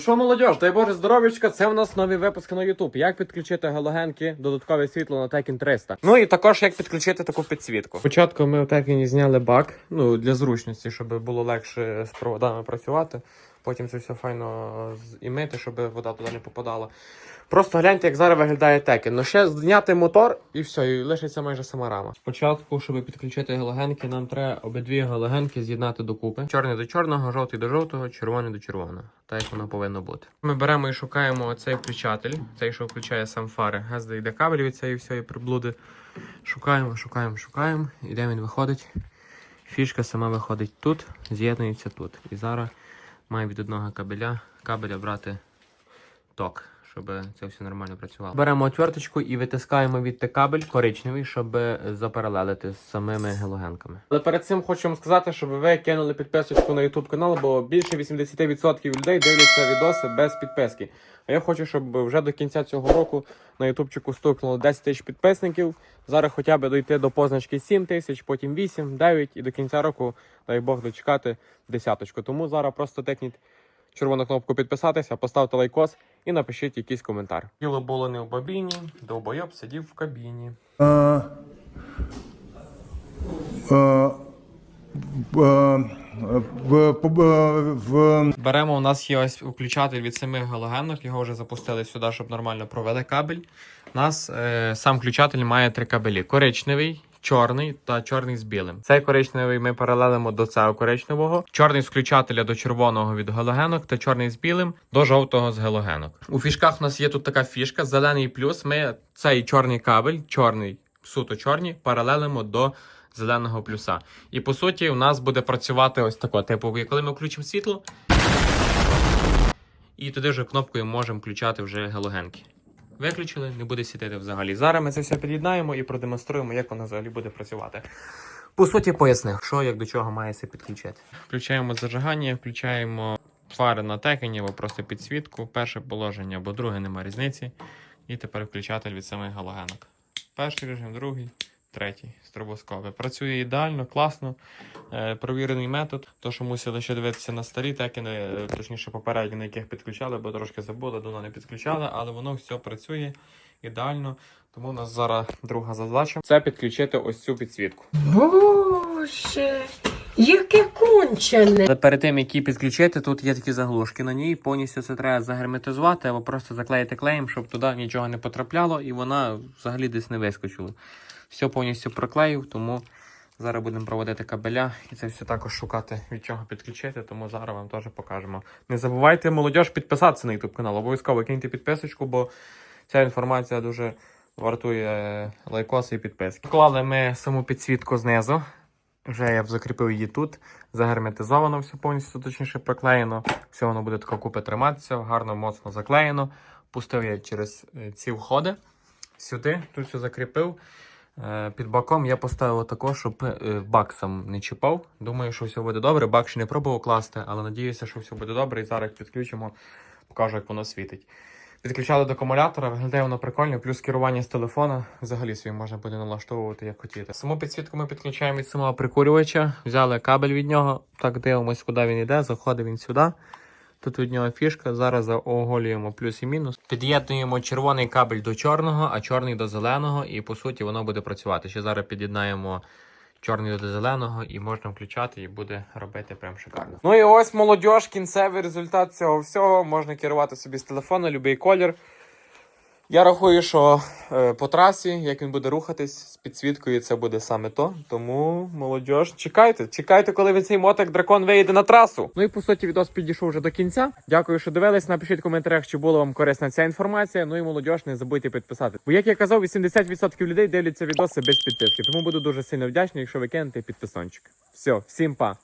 Що, молодь, дай Боже здоров'ячка, це в нас нові випуски на YouTube. Як підключити галогенки, додаткове світло на Tekken 300. Ну і також як підключити таку підсвітку. Спочатку ми у Tekken зняли бак, ну для зручності, щоб було легше з проводами працювати. Потім це все файно з- щоб вода туди не попадала. Просто гляньте, як зараз виглядає Tekken. Ну ще зняти мотор і все, і лишиться майже сама рама. Спочатку, щоб підключити галогенки, нам треба обидві галогенки з'єднати докупи. Чорний до чорного, жовтий до жовтого, червоний до червоного. Так як воно повинно бути. Ми беремо і шукаємо цей включатель, цей, що включає сам фари. Газ йде кабель від цієї всієї приблуди. Шукаємо, шукаємо, шукаємо. І де він виходить? Фішка сама виходить тут, з'єднується тут. І зараз має від одного кабеля кабеля брати ток, щоб це все нормально працювало. Беремо отверточку і витискаємо від кабель коричневий, щоб запаралелити з самими галогенками. Але перед цим хочу вам сказати, щоб ви кинули підписочку на YouTube канал, бо більше 80% людей дивляться відоси без підписки. А я хочу, щоб вже до кінця цього року на ютубчику стукнуло 10 тисяч підписників. Зараз хоча б дойти до позначки 7 тисяч, потім 8, 9 і до кінця року, дай Бог, дочекати десяточку. Тому зараз просто тикніть червону кнопку підписатися, поставте лайкос і напишіть якийсь коментар. Діло було не в бабіні, довбойоб сидів в кабіні. Е, е, в- в- в- в- Беремо, у нас є ось включатель від самих галогенок, його вже запустили сюди, щоб нормально провели кабель. У нас е, сам включатель має три кабелі: коричневий. Чорний та чорний з білим. Цей коричневий ми паралелимо до цього коричневого, чорний з включателя до червоного від галогенок та чорний з білим до жовтого з галогенок. У фішках у нас є тут така фішка: зелений плюс. Ми цей чорний кабель, чорний, суто чорний, паралелимо до зеленого плюса. І по суті, у нас буде працювати ось тако. Типу, коли ми включимо світло, і туди вже кнопкою можемо включати вже галогенки. Виключили, не буде сідати взагалі. Зараз ми це все під'єднаємо і продемонструємо, як воно взагалі буде працювати. По суті, пояснив, що як до чого має це підключати. Включаємо зажигання, включаємо фари на текені або просто підсвітку. Перше положення або друге, нема різниці. І тепер включатель від самих галогенок. Перший режим, другий, третій стробоскопи. Працює ідеально, класно. Е, провірений метод. То, що мусили ще дивитися на старі текени, е, точніше попередні, на яких підключали, бо трошки забули, давно не підключали, але воно все працює ідеально. Тому у нас зараз друга задача це підключити ось цю підсвітку. Боже, яке кончене. Але перед тим, як її підключити, тут є такі заглушки на ній. Повністю це треба загерметизувати або просто заклеїти клеєм, щоб туди нічого не потрапляло і вона взагалі десь не вискочила. Все повністю проклеїв, тому зараз будемо проводити кабеля і це все також шукати від чого підключити, тому зараз вам теж покажемо. Не забувайте, молодь, підписатися на YouTube канал. Обов'язково киньте підписочку, бо ця інформація дуже вартує лайкоси і підписки. Вклали ми саму підсвітку знизу. Вже я б закріпив її тут. Загерметизовано все повністю, точніше проклеєно. Все воно буде тако купи триматися, гарно, моцно заклеєно. Пустив я через е, ці входи сюди, тут все закріпив. Е, Під баком я поставив тако, щоб е, бак сам не чіпав. Думаю, що все буде добре. Бак ще не пробував класти, але надіюся, що все буде добре. І зараз підключимо, покажу, як воно світить. Підключали до акумулятора, виглядає воно прикольно, плюс керування з телефона взагалі собі можна буде налаштовувати як хотіти. Саму підсвітку ми підключаємо від самого прикурювача, взяли кабель від нього, так дивимось, куди він йде, заходить він сюди. Тут від нього фішка, зараз заоголюємо плюс і мінус. Під'єднуємо червоний кабель до чорного, а чорний до зеленого, і по суті воно буде працювати. Ще зараз під'єднаємо чорний до зеленого і можна включати, і буде робити прям шикарно. Ну і ось молодь, кінцевий результат цього всього. Можна керувати собі з телефону, будь-який колір. Я рахую, що е, по трасі, як він буде рухатись з підсвіткою, це буде саме то. Тому молодь, чекайте, чекайте, коли ви цей мотик дракон вийде на трасу. Ну і по суті, відос підійшов вже до кінця. Дякую, що дивились. Напишіть в коментарях, чи була вам корисна ця інформація. Ну і молодь, не забудьте підписати. Бо як я казав, 80% людей дивляться відоси без підписки. Тому буду дуже сильно вдячний, якщо ви кинете підписончик. Все, всім па.